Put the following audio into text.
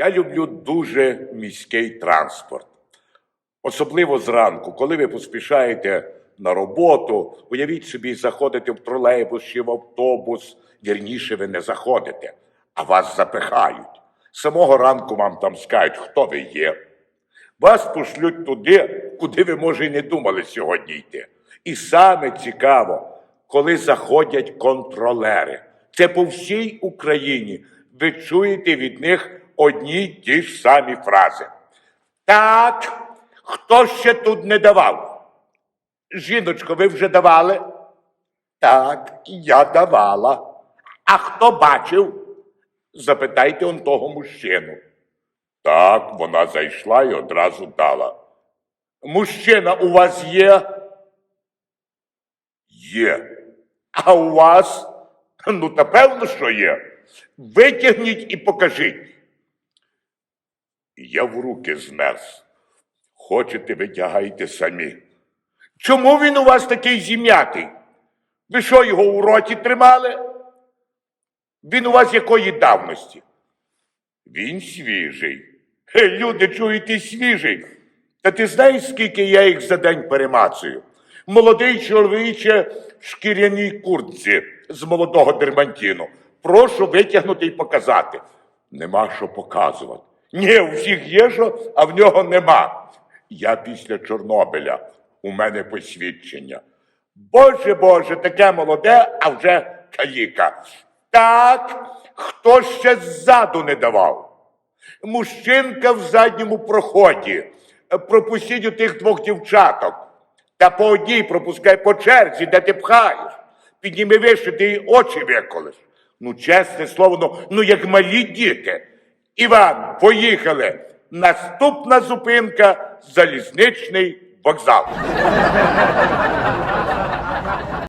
Я люблю дуже міський транспорт. Особливо зранку, коли ви поспішаєте на роботу, уявіть собі, заходите в тролейбус чи в автобус, вірніше ви не заходите, а вас запихають. Самого ранку вам там скажуть, хто ви є. Вас пошлють туди, куди ви, може, і не думали сьогодні йти. І саме цікаво, коли заходять контролери. Це по всій Україні. Ви чуєте від них одні ті ж самі фрази. Так, хто ще тут не давав? Жіночко, ви вже давали? Так, я давала. А хто бачив? Запитайте он того мужчину. Так, вона зайшла і одразу дала. Мужчина у вас є? Є. А у вас? Ну, та певно, що є. Витягніть і покажіть. Я в руки змерз. Хочете, витягайте самі. Чому він у вас такий зім'ятий? Ви що, його у роті тримали? Він у вас якої давності? Він свіжий. Люди, чуєте, свіжий. Та ти знаєш, скільки я їх за день перемацую? Молодий чоловіче в шкіряній куртці з молодого дермантіну. Прошу витягнути і показати. Нема що показувати. Ні, у всіх є що, а в нього нема. Я після Чорнобиля. У мене посвідчення. Боже Боже, таке молоде, а вже каліка. Так, хто ще ззаду не давав? Мужчинка в задньому проході. Пропустіть у тих двох дівчаток. Та по одній пропускай по черзі, де ти пхаєш. Підніми вище, ти їй очі виколиш. Ну, чесне слово, ну, ну як малі діти. Іван, поїхали. Наступна зупинка залізничний вокзал.